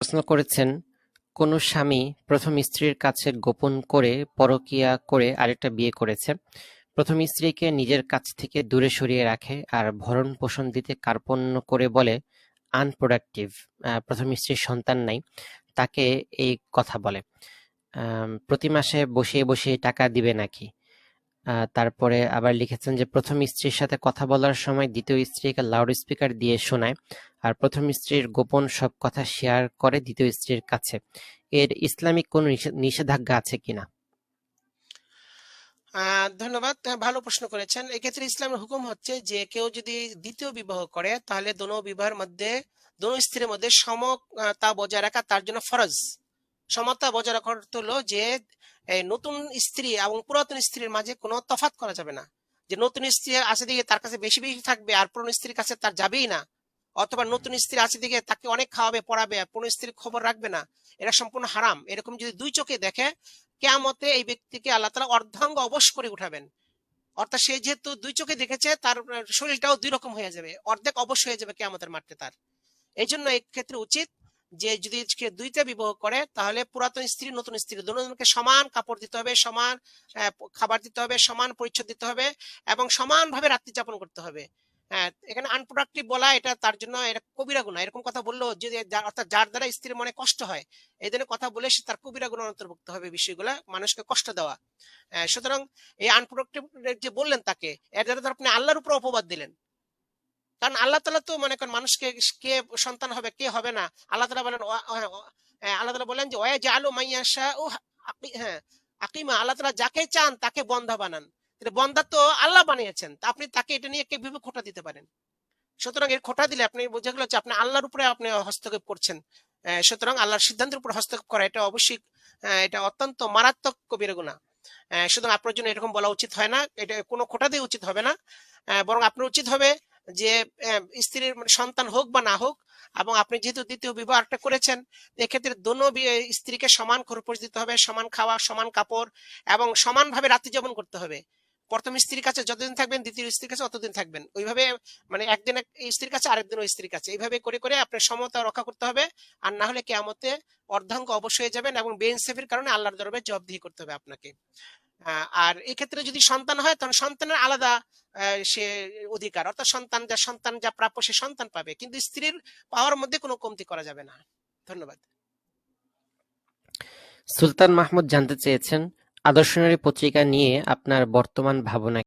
প্রশ্ন করেছেন, কোন স্বামী প্রথম স্ত্রীর কাছে গোপন করে পরকীয়া করে আরেকটা বিয়ে করেছে? প্রথম স্ত্রীকে নিজের কাছ থেকে দূরে সরিয়ে রাখে আর ভরণ পোষণ দিতে কার্পণ্য করে বলে আনপ্রোডাক্টিভ প্রথম স্ত্রীর সন্তান নাই। তাকে এই কথা বলে। প্রতি মাসে বসিয়ে বসিয়ে টাকা দিবে নাকি? তারপরে আবার লিখেছেন যে, প্রথম স্ত্রীর সাথে কথা বলার সময় দ্বিতীয় স্ত্রীকে লাউড স্পিকার দিয়ে শোনায় আর প্রথম স্ত্রীর গোপন সব কথা শেয়ার করে দ্বিতীয় স্ত্রীর কাছে। এর ইসলামিক কোনো নিষেধাজ্ঞা আছে কিনা? ধন্যবাদ। ভালো প্রশ্ন করেছেন। এক্ষেত্রে ইসলামের হুকুম হচ্ছে যে, কেউ যদি দ্বিতীয় বিবাহ করে, তাহলে দোনো বিবাহের মধ্যে, দোনো স্ত্রীর মধ্যে সম তা বজায় রাখা তার জন্য ফরজ। সমতা বজায় রাখার অর্থ হলো যে নতুন স্ত্রী এবং পুরাতন স্ত্রীর মাঝে কোনো তফাৎ করা যাবে না। যে নতুন স্ত্রী আছে দিকে তার কাছে বেশি বেশি থাকবে আর পুরনো স্ত্রীর কাছে তার যাবেই না। অথবা নতুন স্ত্রী আছে দিকে তাকে অনেক খাওয়াবে, পড়াবে আর পুরনো স্ত্রীর খবর রাখবে না। এটা সম্পূর্ণ হারাম। এরকম যদি দুই চোখে দেখে, কেয়ামতে এই ব্যক্তিকে আল্লাহ তালা অর্ধাঙ্গ অবশ করে উঠাবেন। অর্থাৎ সে যেহেতু দুই চোখে দেখেছে, তার শরীরটাও দুই রকম হয়ে যাবে। অর্ধেক অবশ্য হয়ে যাবে কেয়ামতের মাঠে তার। এই জন্য এই ক্ষেত্রে উচিত যে যদি সে দুইটা বিবাহ করে, তাহলে পুরাতন স্ত্রী, নতুন স্ত্রী, দুজনকে সমান কাপড় দিতে হবে, সমান খাবার দিতে হবে, সমান পরিচ্ছদ দিতে হবে এবং সমানভাবে রাত্রি যাপন করতে হবে। হ্যাঁ এখানে আনপ্রোডাক্টিভ বলা এটা তার জন্য এটা কবিরা গুণা এরকম কথা বললেও যদি অর্থাৎ যার দ্বারা স্ত্রীর মনে কষ্ট হয়, এই ধরনের কথা বলে সে তার কবিরা গুণ অন্তর্ভুক্ত হবে বিষয়গুলা, মানুষকে কষ্ট দেওয়া। সুতরাং এই আনপ্রোডাক্টিভ যে বললেন তাকে, এর দ্বারা আপনি আল্লাহর উপর অপবাদ দিলেন। কারণ আল্লাহ তালা তো মনে করেন মানুষকে কে সন্তান হবে কে হবে না? আল্লাহ তালা বলেন ওয়া- আহ, আল্লাহ তালা বলেন যে ওয়া আলো মাইয়াশা ও হ্যাঁ আকিমা আল্লাহ তালা যাকে চান তাকে বন্ধা বানান। বন্ধা তো আল্লাহ বানিয়েছেন তা আপনি তাকে এটা নিয়ে কীভাবে খোটা দিতে পারেন? সুতরাং এর খোটা দিলে আপনি বোঝা গেল যে আপনি আল্লাহর উপরে আপনি হস্তক্ষেপ করছেন। সুতরাং আল্লাহর সিদ্ধান্তের উপর হস্তক্ষেপ করা এটা অবশ্যই এটা অত্যন্ত মারাত্মক কবির গুণা। সুতরাং আপনার জন্য এরকম বলা উচিত হয় না এটা কোনো খোটা দিয়ে উচিত হবে না। বরং আপনার উচিত হবে যে স্ত্রীর মানে সন্তান হোক বা না হোক, এবং আপনি যেহেতু দ্বিতীয় বিবাহ একটা করেছেন, এক্ষেত্রে দোনো স্ত্রীকে সমান খরচ দিতে হবে, সমান খাওয়া, সমান কাপড়, এবং সমানভাবে রাত্রি যাপন করতে হবে। প্রথম স্ত্রীর কাছে যতদিন থাকবেন, দ্বিতীয় স্ত্রীর কাছে অতদিন থাকবেন। ওইভাবে মানে একদিন এক স্ত্রীর কাছে আরেকদিন ওই স্ত্রীর কাছে। এইভাবে করে করে আপনার সমতা রক্ষা করতে হবে, আর না হলে কেয়ামতে অর্ধাঙ্গ অবশ্যই হয়ে যাবেন, এবং বেইনসেফের কারণে আল্লাহর দরবারে জবাবদিহি করতে হবে আপনাকে। আর এক্ষেত্রে যদি সন্তান হয়, তখন সন্তানের আলাদা সে অধিকার। অর্থাৎ সন্তান যা সন্তান যা প্রাপ্য সে সন্তান পাবে। কিন্তু স্ত্রীর পাওয়ার মধ্যে কোনো কমতি করা যাবে না। ধন্যবাদ। সুলতান মাহমুদ জানতে চেয়েছেন আদর্শনারী পত্রিকা নিয়ে আপনার বর্তমান ভাবনা